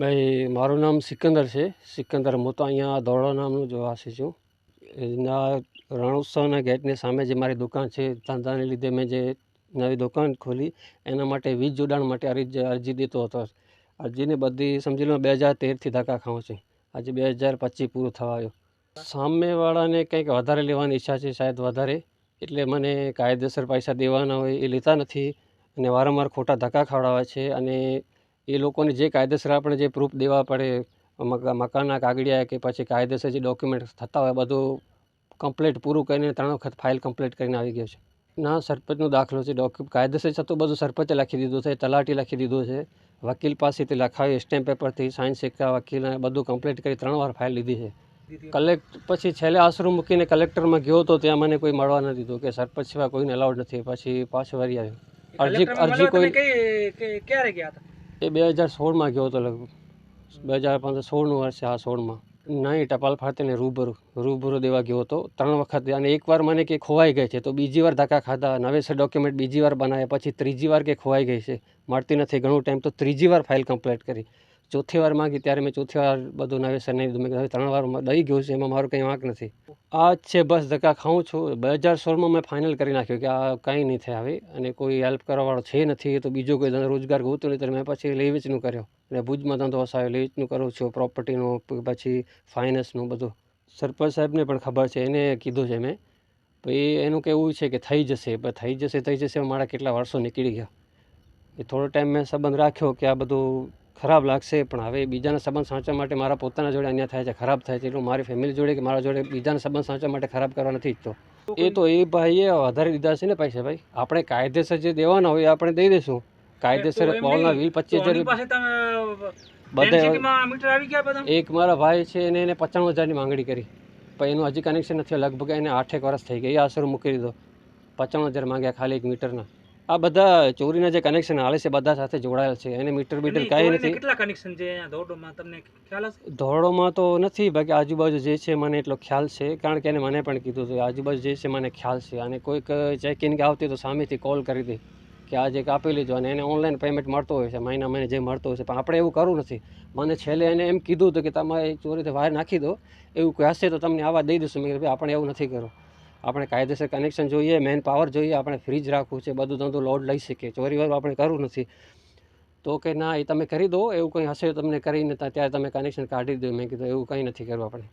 ભાઈ મારું નામ સિકંદર છે. સિકંદર હું તો અહીંયા ધોળા નામનું જ વાસી છું. એના રણોત્સવના ગેટની સામે જે મારી દુકાન છે, ધંધાને લીધે મેં જે નવી દુકાન ખોલી, એના માટે વીજ જોડાણ માટે અરજી અરજી દીધો હતો. અરજીને બધી સમજી લો, બે હજાર તેરથી ધક્કા ખાઉં છું. આજે બે હજાર પચીસ પૂરું થવા આવ્યું. સામેવાળાને કંઈક વધારે લેવાની ઈચ્છા છે શાયદ વધારે. એટલે મને કાયદેસર પૈસા દેવાના હોય એ લેતા નથી. અને વારંવાર ખોટા ધક્કા ખવડાવે છે અને એ લોકોને જે કાયદેસર આપણે જે પ્રૂફ દેવા પડે મકાનના કાગળિયા કે પછી કાયદેસર જે ડોક્યુમેન્ટ થતા હોય બધું કમ્પ્લીટ પૂરું કરીને ત્રણ વખત ફાઇલ કમ્પ્લીટ કરીને આવી ગયો છે. ના સરપંચનો દાખલો છે ડોક્યુ કાયદેસર થતું બધું સરપંચે લખી દીધું છે તલાટી લખી દીધું છે વકીલ પાસેથી લખાવી સ્ટેમ્પ પેપરથી સાઇન સિક્કા વકીલને બધું કમ્પ્લીટ કરી ત્રણ વાર ફાઇલ લીધી છે. કલેક્ટ પછી છેલ્લે આશરો મૂકીને કલેક્ટરમાં ગયો તો ત્યાં મને કોઈ મળવા નથી દીધું કે સરપંચ સિવાય કોઈને અલાઉડ નથી પછી પાછો વરી આવ્યો. અરજી અરજી કોઈ ક્યારે ગયા હતા? એ બે હજાર સોળમાં ગયો હતો લગભગ. બે હજાર પંદર, સોળનું વર્ષ આ સોળમાં. નહીં ટપાલ ફાટીને રૂબરૂ રૂબરૂ દેવા ગયો હતો. ત્રણ વખત અને એકવાર મને કે ખોવાઈ ગઈ છે તો બીજી વાર ધક્કા ખાધા. નવેસર ડોક્યુમેન્ટ બીજી વાર બનાવ્યા. પછી ત્રીજી વાર કે ખોવાઈ ગઈ છે. મળતી નથી. ઘણું ટાઈમ તો ત્રીજી વાર ફાઇલ કમ્પ્લીટ કરી. ચોથી વાર માંગી ત્યારે મેં ચોથી વાર બધું નવેસર નહીં દીધું. મેં ત્રણ વાર દઈ ગયું છે, એમાં મારું કંઈ વાંક નથી. આ છે, બસ ધક્કા ખાઉં છું. બે હજાર સોળમાં મેં ફાઇનલ કરી નાખ્યું કે આ કંઈ નહીં થાય હવે અને કોઈ હેલ્પ કરવાવાળો છે નથી. તો બીજો કોઈ ધંધો રોજગાર ગોતો નહીં તો મેં પછી લેવેચનું કર્યો. અને ભુજમાં ધંધો વસાવ્યો લેવેચનું કરું છું પ્રોપર્ટીનું પછી ફાઇનાન્સનું બધું. સરપંચ સાહેબને પણ ખબર છે, એને કીધું છે મેં. ભાઈ એનું કહેવું છે કે થઈ જશે થઈ જશે થઈ જશે, મારા કેટલા વર્ષો નીકળી ગયા. એ થોડો ટાઈમ મેં સંબંધ રાખ્યો કે આ બધું ખરાબ લાગશે પણ હવે બીજાના સંબંધ સાચવા માટે મારા પોતાના જોડે અન્યાય થાય છે ખરાબ થાય છે એટલું મારી ફેમિલી જોડે કે મારા જોડે બીજાના સંબંધ સાચવા માટે ખરાબ કરવા નથી ઈચ્છતો. એ તો એ ભાઈએ વધારે લીધા છે ને પૈસા ભાઈ. આપણે કાયદેસર જે દેવાના હોય એ આપણે દઈ દઈશું. કાયદેસર પોલના વીલ પચીસ હજાર બધા એક મારા ભાઈ છે એને એને પચાણું હજારની માંગણી કરી. પણ એનું હજી કનેક્શન નથી લગભગ એને આઠેક વર્ષ થઈ ગયા એ આશરો મૂકી દીધો. પચાણું હજાર માંગ્યા ખાલી એક મીટરના. આ બધા ચોરીના જે કનેક્શન હાલે છે બધા સાથે જોડાયેલ છે. એને મીટર બીટર કાંઈ નથી. કેટલા કનેક્શન છે? ધોરડોમાં તમને ખ્યાલ હશે? ધોરડોમાં તો નથી બાકી આજુબાજુ જે છે મને એટલો ખ્યાલ છે. કારણ કે એને મને પણ કીધું હતું આજુબાજુ જે છે મને ખ્યાલ છે. અને કોઈક ચેક ઇન કે આવતી તો સામેથી કોલ કરી દે કે આજે કાપી લીધો અને એને ઓનલાઈન પેમેન્ટ મળતો હોય છે. મહિના મહિને જે મળતો હોય છે. પણ આપણે એવું કરવું નથી. મને છેલ્લે એને એમ કીધું હતું કે તમારે ચોરીથી વાયર નાખી દો. એવું કહેશે હશે તો તમને આવા દઈ દઈશું. મેં ભાઈ આપણે એવું નથી કરવું. આપણે કાયદેસર કનેક્શન જોઈએ મેન પાવર જોઈએ, આપણે ફ્રીજ રાખવું છે, બધું ધંધો લોડ લઈ શકીએ ચોરી વાળું આપણે કરવું નથી. તો કે ના, એ તમે કરી દો, એવું કંઈ હશે તમને કરીને ત્યારે તમે કનેક્શન કાઢી દો. મેં કીધું, એવું કંઈ નથી કરવું આપણે.